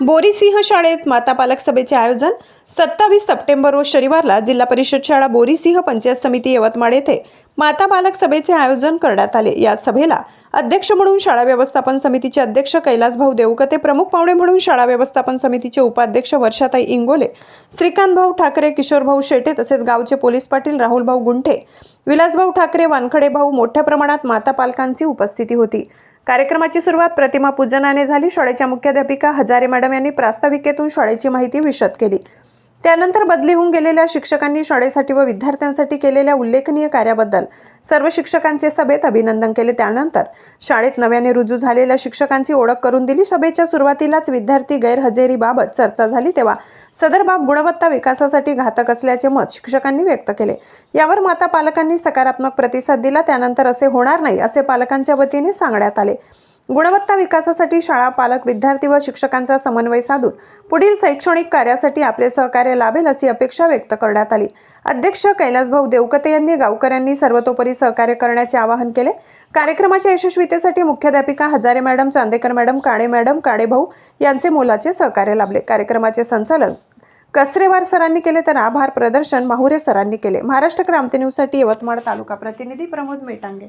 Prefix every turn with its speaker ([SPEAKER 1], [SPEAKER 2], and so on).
[SPEAKER 1] बोरीसिंह शाळेत माता पालक सभेचे आयोजन सत्तावीस सप्टेंबर व शनिवारला जिल्हा परिषद शाळा बोरीसिंह पंचायत समिती यवतमाळ येथे माता पालक सभेचे आयोजन करण्यात आले. या सभेला अध्यक्ष म्हणून शाळा व्यवस्थापन समितीचे अध्यक्ष कैलास भाऊ देवकते प्रमुख पाहुणे म्हणून शाळा व्यवस्थापन समितीचे उपाध्यक्ष वर्षाताई इंगोले श्रीकांत भाऊ ठाकरे किशोर भाऊ शेटे तसेच गावचे पोलीस पाटील राहुल भाऊ गुंठे विलासभाऊ ठाकरे वानखडे भाऊ मोठ्या प्रमाणात माता पालकांची उपस्थिती होती. कार्यक्रमाची सुरुवात प्रतिमा पूजनाने झाली. शाळेच्या मुख्याध्यापिका हजारे मॅडम यांनी प्रास्ताविकेतून शाळेची माहिती विशद केली. त्यानंतर बदली होऊन गेलेल्या शिक्षकांनी शाळेसाठी व विद्यार्थ्यांसाठी केलेल्या उल्लेखनीय कार्याबद्दल सर्व शिक्षकांचे सभेत अभिनंदन केले. त्यानंतर शाळेत नव्याने रुजू झालेल्या शिक्षकांची ओळख करून दिली. सभेच्या सुरुवातीलाच विद्यार्थी गैरहजेरीबाबत चर्चा झाली तेव्हा सदर बाब गुणवत्ता विकासासाठी घातक असल्याचे मत शिक्षकांनी व्यक्त केले. यावर माता पालकांनी सकारात्मक प्रतिसाद दिला. त्यानंतर असे होणार नाही असे पालकांच्या वतीने सांगण्यात आले. गुणवत्ता विकासासाठी शाळा पालक विद्यार्थी व शिक्षकांचा समन्वय साधून पुढील शैक्षणिक कार्यासाठी आपले सहकार्य लाभेल अशी अपेक्षा व्यक्त करण्यात आली. अध्यक्ष कैलासभाऊ देवकते यांनी गावकऱ्यांनी सर्वतोपरी सहकार्य करण्याचे आवाहन केले. कार्यक्रमाच्या यशस्वीतेसाठी मुख्याध्यापिका Hajare madam Chandekar madam Kale madam Kale भाऊ यांचे मोलाचे सहकार्य लाभले. कार्यक्रमाचे संचालन कसरेवार सरांनी केले तर आभार प्रदर्शन माहुरे सरांनी केले. महाराष्ट्र क्रांती न्यूजसाठी यवतमाळ तालुका प्रतिनिधी प्रमोद मेटांगे.